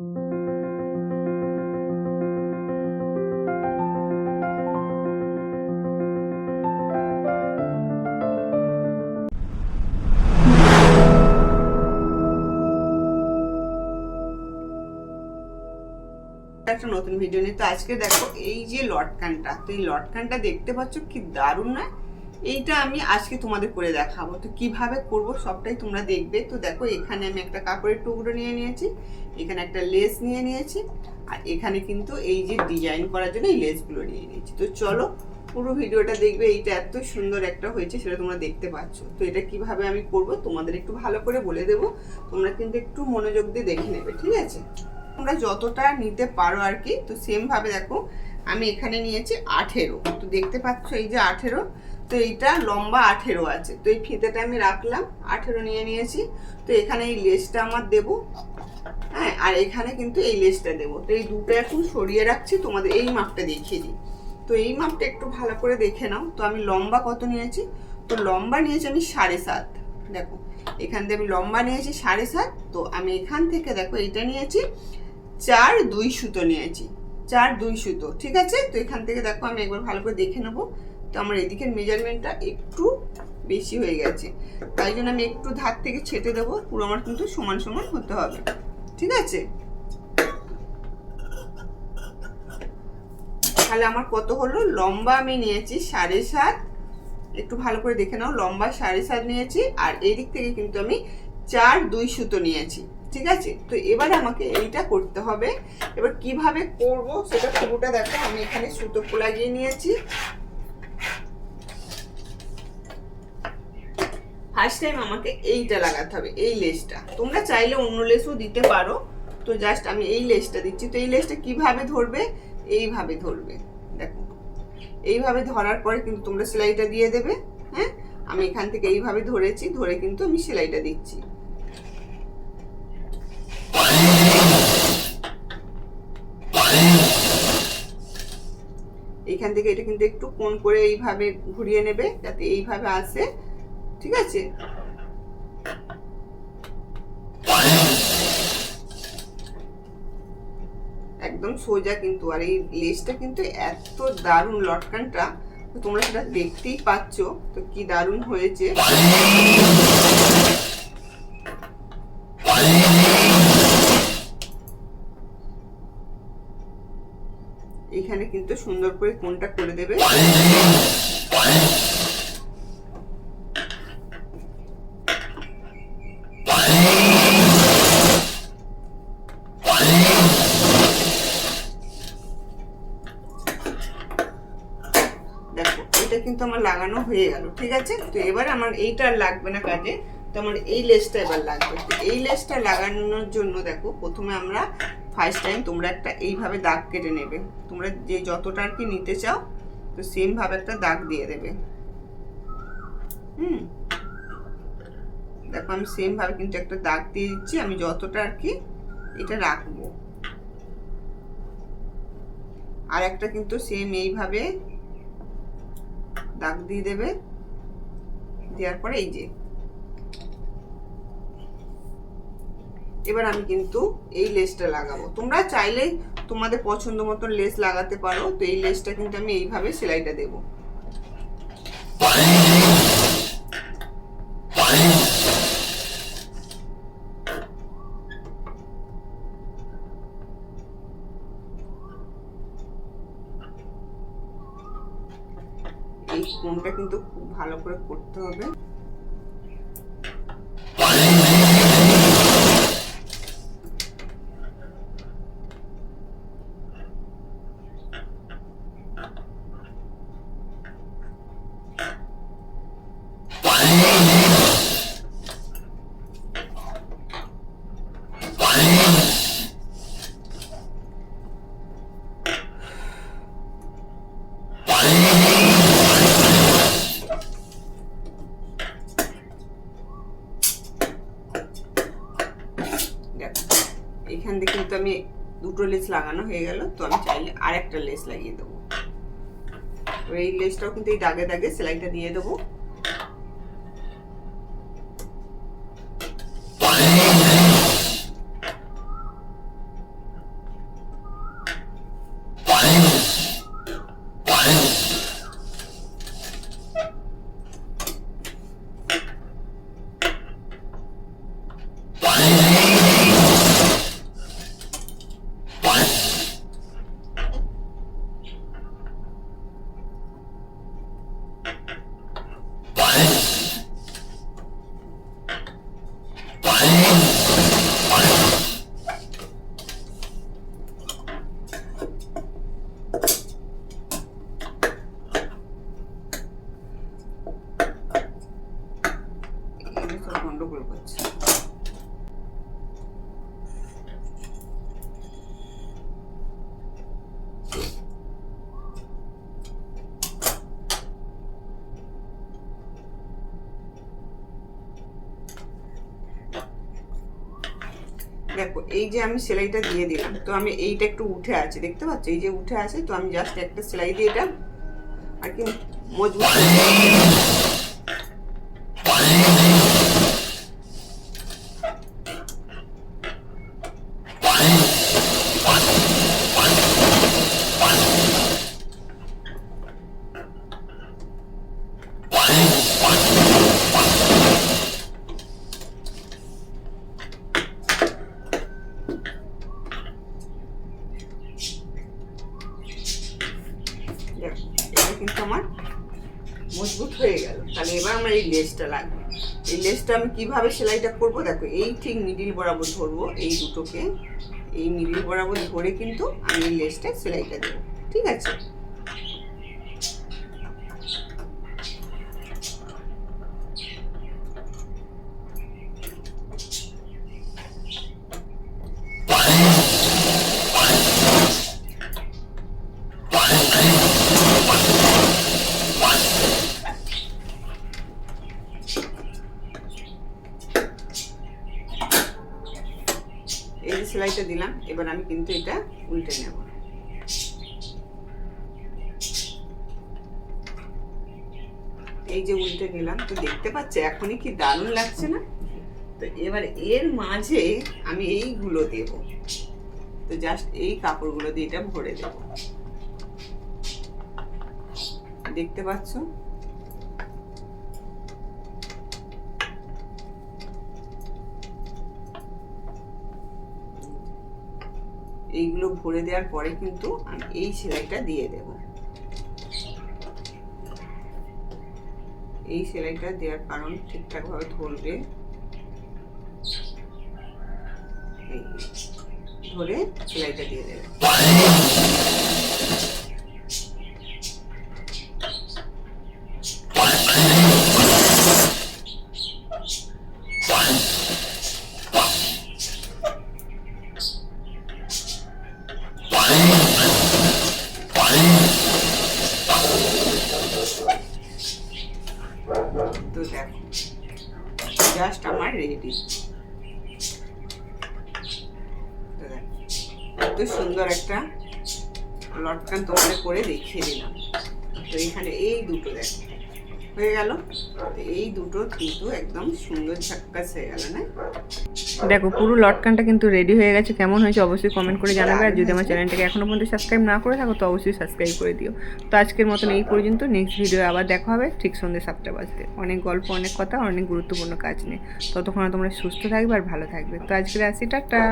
একটা নতুন ভিডিও নিয়ে। তো আজকে দেখো এই যে লটকানটা, তো এই লটকানটা দেখতে পাচ্ছ কি দারুণ না এইটা আমি আজকে তোমাদের করে দেখাবো। তো কীভাবে করব সবটাই তোমরা দেখবে। তো দেখো, এখানে আমি একটা কাপড়ের টুকরো নিয়ে নিয়েছি, এখানে একটা লেস নিয়ে নিয়েছি, আর এখানে কিন্তু এই যে ডিজাইন করার জন্য এই লেসগুলো নিয়ে নিয়েছি। তো চলো, পুরো ভিডিওটা দেখবে, এইটা এত সুন্দর একটা হয়েছে সেটা তোমরা দেখতে পাচ্ছ। তো এটা কীভাবে আমি করব তোমাদের একটু ভালো করে বলে দেবো। তোমরা কিন্তু একটু মনোযোগ দিয়ে দেখে নেবে, ঠিক আছে? তোমরা যতটা নিতে পারো আর কি, তো সেম ভাবে দেখো, আমি এখানে নিয়েছি আঠেরো। তো দেখতে পাচ্ছ এই যে আঠেরো তো এইটা লম্বা আঠেরো আছে। তো এই ফিতেটা আমি রাখলাম, আঠেরো নিয়ে নিয়েছি। তো এখানে এই লেসটা আমার দেব। হ্যাঁ আর এখানে কিন্তু এই লেসটা দেবো। তো এই দুটো এখন সরিয়ে রাখছি, তোমাদের এই মাপটা দেখিয়ে দিই। তো এই মাপটা একটু ভালো করে দেখে নাও। তো আমি লম্বা কত নিয়েছি? তো লম্বা নিয়েছি আমি সাড়ে সাত। দেখো, এখান থেকে আমি লম্বা নিয়েছি সাড়ে সাত। তো আমি এখান থেকে দেখো এটা নিয়েছি, চার দুই সুতো নিয়েছি। চার দুই সুতো, ঠিক আছে? তো এখান থেকে দেখো আমি একবার ভালো করে দেখে নেব। তো আমার এদিকের মেজারমেন্টটা একটু বেশি হয়ে গেছে। তাই জন্য আমি একটু ধার থেকে ছেটে দেবো, পুরো আমার কিন্তু সমান সমান হতে হবে। ঠিক আছে? তাহলে আমার কত হলো? লম্বা আমি নিয়েছি সাড়ে সাত। একটু ভালো করে দেখে নাও, লম্বা সাড়ে সাত নিয়েছি আর এই দিক থেকে কিন্তু আমি চার দুই সুতো নিয়েছি। ঠিক আছে? তো এবার আমাকে এইটা করতে হবে। এবার কীভাবে করব সেটা পুরোটা দেখো। আমি এখানে সুতো লাগিয়ে নিয়েছি। ফার্স্ট টাইম আমাকে এইটা লাগাতে হবে, এই লেসটা তোমরা চাইলে অন্য লেসও দিতে পারো। তো জাস্ট আমি এই লেসটা দিচ্ছি। তো এই লেসটা কীভাবে ধরবে? এইভাবে ধরবে। দেখো। এইভাবে ধরার পরে কিন্তু তোমরা সেলাইটা দিয়ে দেবে হ্যাঁ? আমি এখান থেকে এইভাবে ধরেছি, ধরে কিন্তু আমি সেলাইটা দিচ্ছি। এইখান থেকে এটা কিন্তু একটু কোন করে এইভাবে ঘুরিয়ে নেবে, যাতে এইভাবে আসে। ঠিক আছে? একদম সোজা কিন্তু, আর এই লেসটা কিন্তু এত দারুণ লটকানটা তোমরা সেটা দেখতেই পাচ্ছ, তো কি দারুণ হয়েছে। এখানে কিন্তু সুন্দর করে কোনটা করে দেবে দেখো এটা কিন্তু আমার লাগানো হয়ে গেল, ঠিক আছে? তো এবার আমার এইটা লাগবে না কাজে, তো আমার এই লেসটা এবার লাগবে। তো এই লেসটা লাগানোর জন্য দেখো, প্রথমে আমরা ফার্স্ট টাইম তোমরা একটা এইভাবে দাগ কেটে নেবে। তোমরা যে যতটা আর কি নিতে চাও, তো সেম ভাবে একটা দাগ দিয়ে দেবে। হুম? দেখো, আমি সেম ভাবে কিন্তু একটা দাগ দিয়ে দিচ্ছি, আমি যতটা আর কি এটা রাখব। আর একটা কিন্তু সেম এইভাবে দাগ দিয়ে দেবে। দেওয়ার পরে এই যে। এবার আমি কিন্তু এই লেসটা লাগাবো। তোমরা চাইলে তোমাদের পছন্দ মতন লেস লাগাতে পারো। তো এই লেসটা কিন্তু আমি এইভাবে সেলাইটা দেবো। এই কোনটা কিন্তু খুব ভালো করে করতে হবে। দেখো এখান থেকে কিন্তু আমি দুটো লেস লাগানো হয়ে গেল, তো আমি চাইলে আরেকটা লেস লাগিয়ে দেবো। এই লেসটাও কিন্তু এই দাগে দাগে সেলাইটা দিয়ে দেবো। দেখো, এই যে আমি সেলাইটা দিয়ে দিলাম, তো আমি এইটা একটু উঠে আছে, দেখতে পাচ্ছ? এই যে উঠে আছে, তো আমি জাস্ট একটা সেলাই দিয়ে এটা আর কি মজবুত করে দিচ্ছি। দেখো এটা কিন্তু আমার মজবুত হয়ে গেল। তাহলে এবার আমার এই লেসটা লাগবে। এই লেসটা আমি কীভাবে সেলাইটা করব? দেখো, এই ঠিক মিডিল বরাবর ধরবো, এই দুটোকে। এই মিডিল বরাবর ধরে কিন্তু আমি এই লেসটা সেলাইটা দেবো। ঠিক আছে এই যে সেলাইটা দিলাম এবার আমি কিন্তু এটা উল্টে নেব। এই যে উল্টে নিলাম, তো দেখতে পাচ্ছে, এখনই কি দারুণ লাগছে না? তো এবার এর মাঝে আমি এইগুলো দেব। তো জাস্ট এই কাপড়গুলো দিয়ে এটা ভরে দেব। দেখতে পাচ্ছ? এইগুলো ভরে দেওয়ার পরে কিন্তু আমি এই সেলাইটা দিয়ে দেব। এই সেলাইটা দেওয়ার কারণ ঠিকঠাকভাবে ধরবে। ধরে সেলাইটা দিয়ে দেবে তো দেখো জাস্ট আমার রেডি এত সুন্দর একটা লটকান তোমাদের করে দেখিয়ে দিলাম। তো এখানে এই দুটো দেখো। হয়ে গেল? এই দুটো কিন্তু একদম সুন্দর ঝাক্কাস হয়ে গেল, না? দেখো, পুরো লটকানটা কিন্তু রেডি হয়ে গেছে। কেমন হয়েছে অবশ্যই কমেন্ট করে জানাবে। আর যদি আমার চ্যানেলটাকে এখনও পর্যন্ত সাবস্ক্রাইব না করে থাকো, তো অবশ্যই সাবস্ক্রাইব করে দিও। তো আজকের মতন এই পর্যন্ত। নেক্সট ভিডিও আবার দেখা হবে ঠিক সন্ধ্যে সাতটা বাজতে। অনেক গল্প, অনেক কথা, অনেক গুরুত্বপূর্ণ কাজ নিয়ে। ততক্ষণ তোমরা সুস্থ থাকবে আর ভালো থাকবে। তো আজকের আসি টাটা!